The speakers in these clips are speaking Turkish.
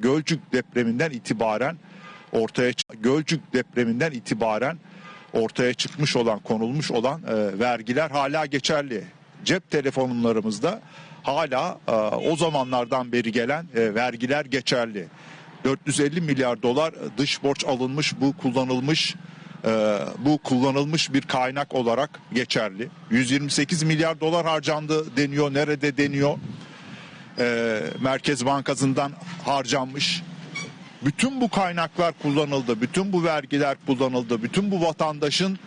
Gölcük depreminden itibaren ortaya Gölcük depreminden itibaren ortaya çıkmış olan konulmuş olan e, vergiler hala geçerli. Cep telefonlarımızda hala e, o zamanlardan beri gelen e, vergiler geçerli. 450 milyar dolar dış borç alınmış bu kullanılmış e, bu kullanılmış bir kaynak olarak geçerli. 128 milyar dolar harcandı deniyor. Nerede deniyor? E, Merkez Bankası'ndan harcanmış. Bütün bu kaynaklar kullanıldı. Bütün bu vergiler kullanıldı. Bütün bu vatandaşın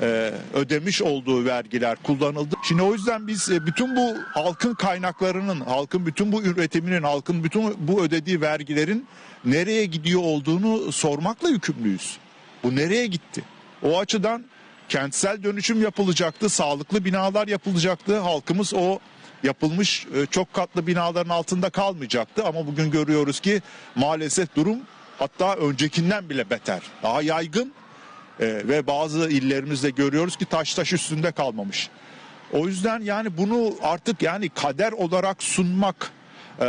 e, ödemiş olduğu vergiler kullanıldı. Şimdi o yüzden biz e, bütün bu halkın kaynaklarının, halkın bütün bu üretiminin, halkın bütün bu ödediği vergilerin nereye gidiyor olduğunu sormakla yükümlüyüz. Bu nereye gitti? O açıdan kentsel dönüşüm yapılacaktı, sağlıklı binalar yapılacaktı. Halkımız o yapılmış e, çok katlı binaların altında kalmayacaktı ama bugün görüyoruz ki maalesef durum hatta öncekinden bile beter. Daha yaygın e, ve bazı illerimizde görüyoruz ki taş taş üstünde kalmamış. O yüzden yani bunu artık yani kader olarak sunmak e,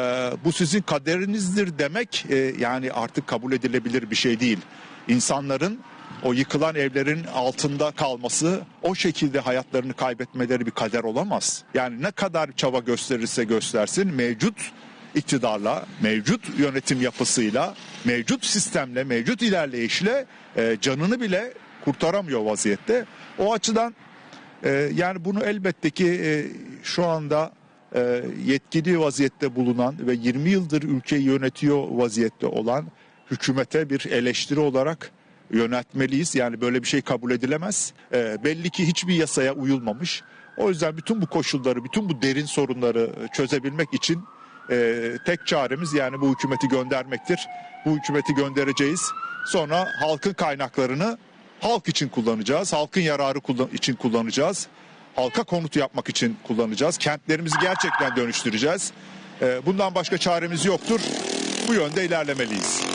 bu sizin kaderinizdir demek yani artık kabul edilebilir bir şey değil. İnsanların o yıkılan evlerin altında kalması, o şekilde hayatlarını kaybetmeleri bir kader olamaz. Yani ne kadar çaba gösterirse göstersin mevcut iktidarla, mevcut yönetim yapısıyla, mevcut sistemle, mevcut ilerleyişle e, canını bile kurtaramıyor vaziyette. O açıdan ee, yani bunu elbette ki e, şu anda e, yetkili vaziyette bulunan ve 20 yıldır ülkeyi yönetiyor vaziyette olan hükümete bir eleştiri olarak yönetmeliyiz. Yani böyle bir şey kabul edilemez. Ee, belli ki hiçbir yasaya uyulmamış. O yüzden bütün bu koşulları, bütün bu derin sorunları çözebilmek için e, tek çaremiz yani bu hükümeti göndermektir. Bu hükümeti göndereceğiz. Sonra halkın kaynaklarını halk için kullanacağız. Halkın yararı kullan- için kullanacağız. Halka konut yapmak için kullanacağız. Kentlerimizi gerçekten dönüştüreceğiz. Ee, Bundan başka çaremiz yoktur. Bu yönde ilerlemeliyiz.